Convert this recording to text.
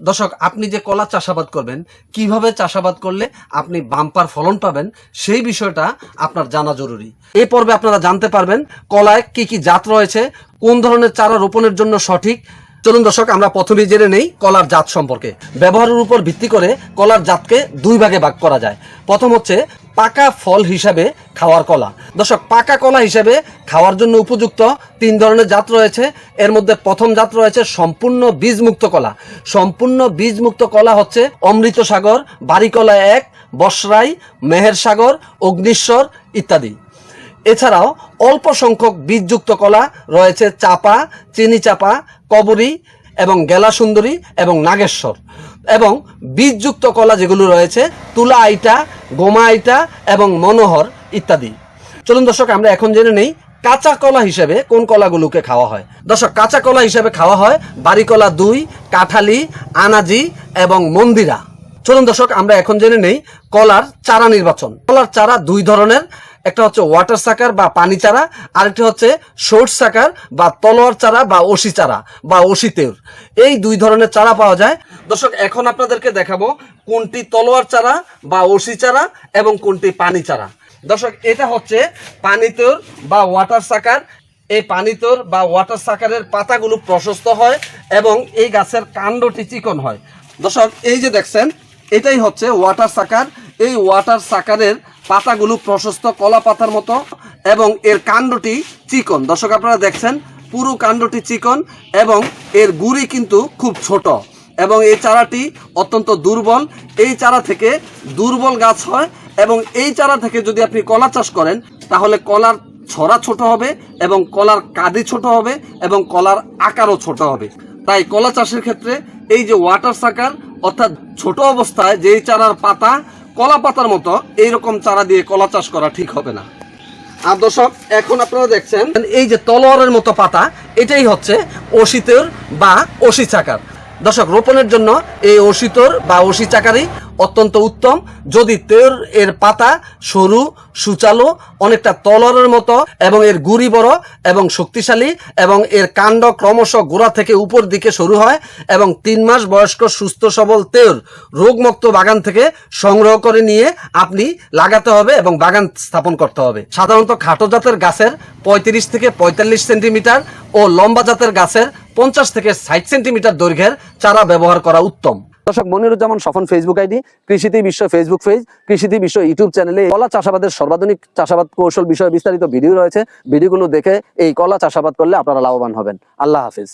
দর্শক, আপনি যে কলা চাষাবাদ করবেন, কীভাবে চাষাবাদ করলে আপনি বাম্পার ফলন পাবেন, সেই বিষয়টা আপনার জানা জরুরি। এই পর্বে আপনারা জানতে পারবেন কলায় কি কি জাত রয়েছে, কোন ধরনের চারা রোপণের জন্য সঠিক। চলুন দর্শক, আমরা প্রথমেই জেনে নেই কলার জাত সম্পর্কে। ব্যবহারের উপর ভিত্তি করে কলার জাতকে দুই ভাগে ভাগ করা যায়। প্রথম হচ্ছে পাকা ফল হিসাবে খাওয়ার কলা। দর্শক, পাকা কলা হিসাবে খাওয়ার জন্য উপযুক্ত তিন ধরনের জাত রয়েছে। এর মধ্যে প্রথম জাত রয়েছে সম্পূর্ণ বীজমুক্ত কলা। সম্পূর্ণ বীজমুক্ত কলা হচ্ছে অমৃত সাগর বাড়িকলা এক, বসরাই, মেহের সাগর, অগ্নিশ্বর ইত্যাদি। এছাড়াও অল্প সংখ্যক বীজযুক্ত কলা রয়েছে চাপা, চিনি চাপা, কবরী এবং গেলা সুন্দরী এবং নাগেশ্বর। এবং বীজযুক্ত কলা যেগুলো রয়েছে, তুলা আইটা, গোমা আইটা এবং মনোহর ইত্যাদি। চলুন দর্শক, আমরা এখন জেনে নেই কাঁচা কলা হিসেবে কোন কলাগুলোকে খাওয়া হয়। দর্শক, কাঁচা কলা হিসেবে খাওয়া হয় বাড়িকলা দুই, কাঁঠালি, আনাজি এবং মন্দিরা। চলুন দর্শক, আমরা এখন জেনে নেই কলার চারা নির্বাচন। কলার চারা দুই ধরনের একটা হচ্ছে ওয়াটার সাকার বা পানি চারা, আরেকটা হচ্ছে শোর্ট সাকার বা তলোয়ার চারা বা ওসি চারা বা ওসিতের এই দুই ধরনের চারা পাওয়া যায়। দর্শক, এখন আপনাদেরকে দেখাবো কোনটি তলোয়ার চারা বা ওসি চারা এবং কোনটি পানি চারা। দর্শক, এটা হচ্ছে পানিতর বা ওয়াটার সাকার এই পানিতর বা ওয়াটার সাকারের পাতাগুলো প্রশস্ত হয় এবং এই গাছের কাণ্ডটি চিকন হয়। দর্শক, এই যে দেখছেন, এটাই হচ্ছে ওয়াটার সাকার এই ওয়াটার সাকারের পাতাগুলো প্রশস্ত কলা পাতার মতো এবং এর কাণ্ডটি চিকন। দর্শক, আপনারা দেখছেন, পুরো কাণ্ডটি চিকন এবং এর গুড়ি কিন্তু খুব ছোট এবং এই চারাটি অত্যন্ত দুর্বল। এই চারা থেকে দুর্বল গাছ হয় এবং এই চারা থেকে যদি আপনি কলা চাষ করেন, তাহলে কলার ছড়া ছোট হবে এবং কলার কাদি ছোট হবে এবং কলার আকারও ছোট হবে। তাই কলা চাষের ক্ষেত্রে এই যে ওয়াটার সাকার অর্থাৎ ছোট অবস্থায় যেই চারার পাতা কলা পাতার মতো এইরকম চারা দিয়ে কলা চাষ করা ঠিক হবে না। আর দর্শক, এখন আপনারা দেখছেন, এই যে তলোয়ারের মতো পাতা, এটাই হচ্ছে অসিতের বা অসি চাকার। দর্শক, রোপণের জন্য এই অশিতর বা অশি চাকারই অত্যন্ত উত্তম। যদি তের এর পাতা সরু, সুচালো, অনেকটা তলরের মতো এবং এর গুড়ি বড় এবং শক্তিশালী এবং এর কাণ্ড ক্রমশ গোড়া থেকে উপর দিকে শুরু হয় এবং তিন মাস বয়স্ক সুস্থ সবল তের রোগমুক্ত বাগান থেকে সংগ্রহ করে নিয়ে আপনি লাগাতে হবে এবং বাগান স্থাপন করতে হবে। সাধারণত খাটো জাতের গাছের পঁয়ত্রিশ থেকে পঁয়তাল্লিশ সেন্টিমিটার ও লম্বা জাতের গাছের পঞ্চাশ থেকে ষাট সেন্টিমিটার দৈর্ঘ্যের চারা ব্যবহার করা উত্তম। দর্শক, মনিরুজ্জামান সফন ফেসবুক আইডি, কৃষিতে বিশ্ব ফেসবুক পেজ কৃষিতে বিশ্ব ইউটিউব চ্যানেলে কলা চাষাবাদের সর্বাধুনিক চাষাবাদ কৌশল বিষয়ে বিস্তারিত ভিডিও রয়েছে। ভিডিওগুলো দেখে এই কলা চাষাবাদ করলে আপনারা লাভবান হবেন। আল্লাহ হাফিজ।